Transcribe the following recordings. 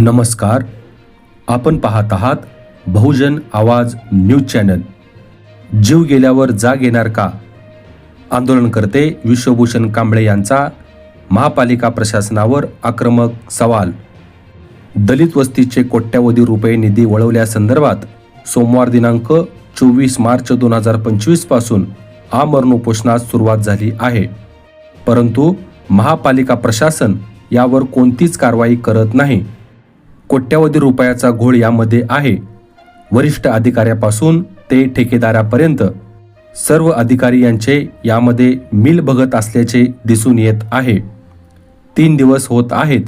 नमस्कार. आपण पाहत आहात बहुजन आवाज न्यूज चॅनल. जीव गेल्यावर जाग येणार का? आंदोलनकर्ते विश्वभूषण कांबळे यांचा महापालिका प्रशासनावर आक्रमक सवाल. दलित वस्तीचे कोट्यावधी रुपये निधी वळवल्यासंदर्भात सोमवार दिनांक चोवीस मार्च दोन हजार पंचवीसपासून आमरण उपोषणास सुरुवात झाली आहे. परंतु महापालिका प्रशासन यावर कोणतीच कारवाई करत नाही. कोट्यावधी रुपयाचा घोळ यामध्ये आहे. वरिष्ठ अधिकाऱ्यापासून ते ठेकेदारापर्यंत सर्व अधिकारी यांचे यामध्ये मिल बघत असल्याचे दिसून येत आहे. तीन दिवस होत आहेत.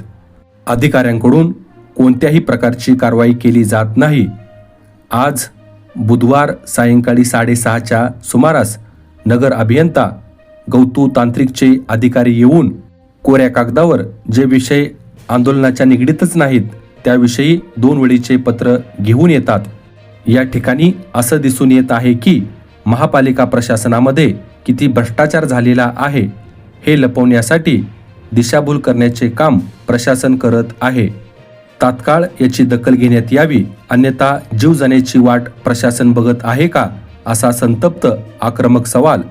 अधिकाऱ्यांकडून कोणत्याही प्रकारची कारवाई केली जात नाही. आज बुधवार सायंकाळी साडेसहाच्या सुमारास नगर अभियंता गौतू तांत्रिकचे अधिकारी येऊन कोऱ्या कागदावर जे विषय आंदोलनाच्या निगडीतच नाहीत त्याविषयी दोन वेळीचे पत्र घेऊन येतात. या ठिकाणी असं दिसून येत आहे की महापालिका प्रशासनामध्ये किती भ्रष्टाचार झालेला आहे हे लपवण्यासाठी दिशाभूल करण्याचे काम प्रशासन करत आहे. तात्काळ याची दखल घेण्यात यावी अन्यथा जीव जाण्याची वाट प्रशासन बघत आहे का असा संतप्त आक्रमक सवाल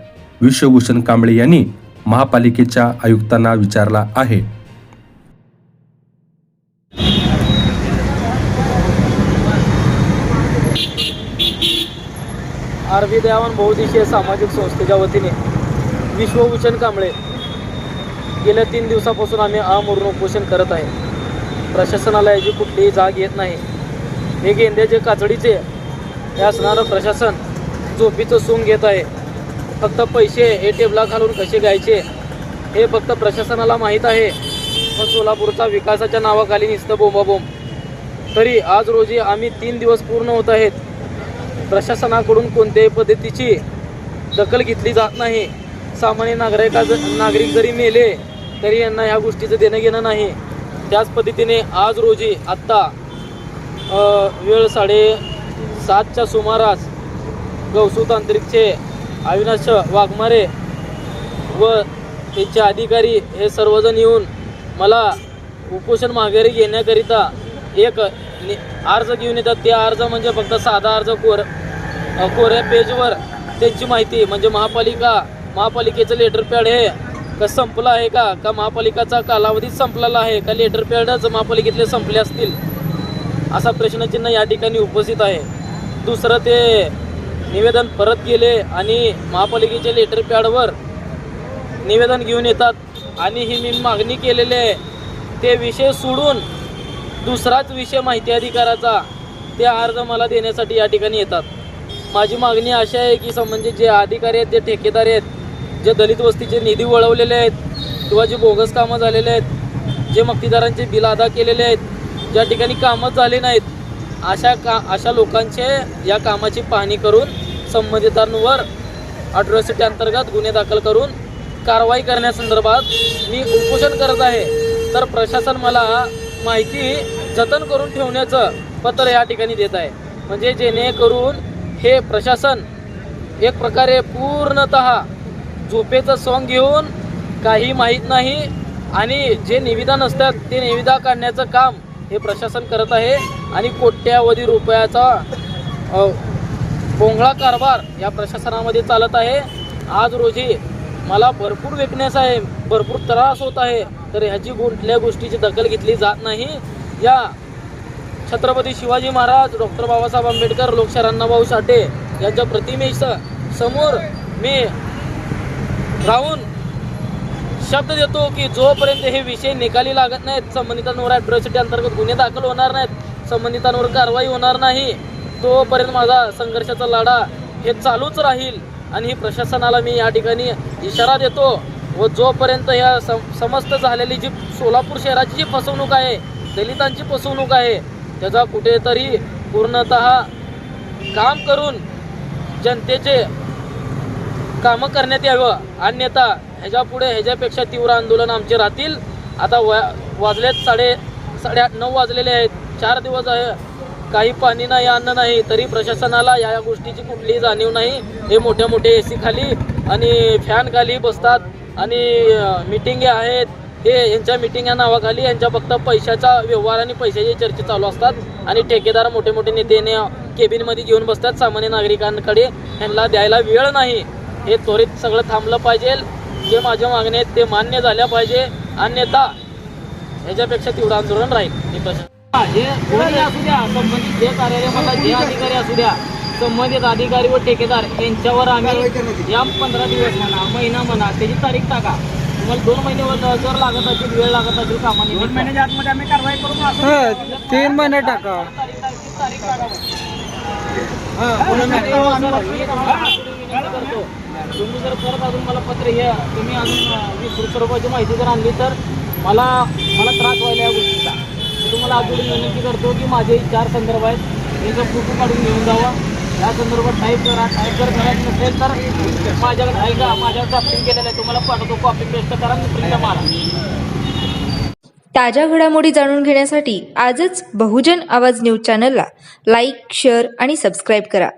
विश्वभूषण कांबळे यांनी महापालिकेच्या आयुक्तांना विचारला आहे. आर दयावान बहुदेशीय बहुउद्देशीय सामाजिक संस्थेच्या वतीने विश्वभूषण कांबळे गेल्या तीन दिवसापासून आम्ही आमरण उपोषण करत आहे. प्रशासनाला याची कुठलीही जाग येत नाही. हे गेंद्याचे काचडीचे हे असणारं प्रशासन झोपीचं सून घेत आहे. फक्त पैसे हे टेबला घालून कसे घ्यायचे हे फक्त प्रशासनाला माहीत आहे. पण सोलापूरचा विकासाच्या नावाखाली नुसतं बोंबाबोंब. तरी आज रोजी आम्ही तीन दिवस पूर्ण होत आहेत. प्रशासनाकडून कोणत्याही पद्धतीची दखल घेतली जात नाही. सामान्य नागरिका ज नागरिक जरी मेले तरी यांना ह्या गोष्टीचं देणं घेणं नाही. त्याच पद्धतीने आज रोजी आत्ता वेळ साडे सातच्या सुमारास गौसू तांत्रिकचे अविनाश वाघमारे व त्यांचे अधिकारी हे सर्वजण येऊन मला उपोषण माघारी घेण्याकरिता एक अर्ज घेऊन येतात. ते अर्ज म्हणजे फक्त साधा अर्ज कोर कोऱ्या पेजवर त्यांची माहिती म्हणजे महापालिका महापालिकेचं लेटर पॅड हे का संपलं आहे का? का महापालिकाचा कालावधी संपलेला आहे? का लेटर पॅडच महापालिकेतले संपले असतील? असा प्रश्नचिन्ह या ठिकाणी उपस्थित आहे. दुसरं ते निवेदन परत गेले आणि महापालिकेच्या लेटर पॅडवर निवेदन घेऊन येतात. आणि ही मी मागणी केलेली आहे. ते विषय सोडून दुसराच विषय माहिती अधिकाराचा ते अर्ज मला देण्यासाठी या ठिकाणी येतात. माझी मागणी अशी आहे की संबंधित जे अधिकारी आहेत जे ठेकेदार आहेत जे दलित वस्तीचे निधी वळवलेले आहेत किंवा जे बोगस कामं झालेले आहेत जे मक्तीदारांचे बिल अदा केलेले आहेत ज्या ठिकाणी कामच झाले नाहीत अशा का अशा लोकांचे या कामाची पाहणी करून संबंधितांवर अट्रॉसिटी अंतर्गत गुन्हे दाखल करून कारवाई करण्यासंदर्भात मी उपोषण करत आहे. तर प्रशासन मला माहिती जतन करून ठेवण्याचं पत्र या ठिकाणी देत आहे. म्हणजे जेणेकरून हे प्रशासन एक प्रकारे पूर्णत झोपेचं सॉंग घेऊन काही माहीत नाही आणि जे निविदा नसतात ते निविदा काढण्याचं काम हे प्रशासन करत आहे आणि कोट्यावधी रुपयाचा अ, कारभार या प्रशासनामध्ये चालत आहे. आज रोजी मला भरपूर विकनेस आहे भरपूर त्रास होत आहे. तर ह्याची कुठल्या गोष्टीची दखल घेतली जात नाही. या छत्रपती शिवाजी महाराज डॉक्टर बाबासाहेब आंबेडकर लोकशाहीर अण्णाभाऊ साठे यांच्या प्रतिमेस समोर मी राहून शब्द देतो की जोपर्यंत हे विषय निकाली लागत नाहीत संबंधितांवर ॲट्रॉसिटी अंतर्गत गुन्हे दाखल होणार नाहीत संबंधितांवर कारवाई होणार नाही तोपर्यंत माझा संघर्षाचा लढा हे चालूच राहील. आणि प्रशासनाला मी या ठिकाणी इशारा देतो. व जोपर्यंत ह्या सम समस्त झालेली जी सोलापूर शहराची जी फसवणूक आहे दलितांची फसवणूक आहे त्याचा कुठेतरी पूर्णत काम करून जनतेचे कामं करण्यात यावं. अन्यथा ह्याच्यापुढे ह्याच्यापेक्षा तीव्र आंदोलन आमचे राहतील. आता वा वाजलेत साडे साडेआठ नऊ वाजलेले आहेत. चार दिवस आहे. काही पाणी नाही अन्न नाही तरी प्रशासनाला या या गोष्टीची कुठलीही जाणीव नाही. हे मोठ्या मोठे ए सी खाली आणि फॅन खाली बसतात. आणि मिटिंगे आहेत हे यांच्या मिटिंग या नावाखाली यांच्या फक्त पैशाचा व्यवहार आणि पैशाची चर्चा चालू असतात. आणि ठेकेदार मोठे मोठे नेते केबिनमध्ये घेऊन बसतात. सामान्य नागरिकांकडे यांना द्यायला वेळ नाही. हे त्वरित सगळं थांबलं पाहिजे. जे माझ्या मागण्या आहेत ते मान्य झाल्या पाहिजे. अन्यथा ह्याच्यापेक्षा तीव्र आंदोलन राहील. हे कोणी असू द्या संबंधित जे कार्यालयामध्ये जे अधिकारी असू द्या संबंधित अधिकारी व ठेकेदार यांच्यावर आम्ही या पंधरा दिवस म्हणा महिना म्हणा त्याची तारीख टाका. तुम्हाला दोन महिने जर लागत असेल वेळ लागत असेल कामाने दोन महिन्याच्या आतमध्ये आम्ही कारवाई करू तीन महिने टाका. तारीख टाका करतो तुम्ही जर परत अजून मला पत्र हे तुम्ही अजून वीस रुपयाची माहिती जर आणली तर मला मला त्रास व्हायला या गोष्टीचा. मी तुम्हाला अजून विनंती करतो की माझे चार संदर्भ आहेत. जर फोटो काढून घेऊन जावा. या संदर्भात टाईप करा टाईप जर करायचं नसेल तर माझ्याकडे आहे का? माझ्याकडे ड्राफ्टिंग केलेलं आहे. तुम्हाला पाठवतो कॉपी पेस्ट करा प्रिंट मारा. ताज्या घडामोडी जाणून घेण्यासाठी आजच बहुजन आवाज न्यूज चॅनलला लाईक शेअर आणि सबस्क्राईब करा.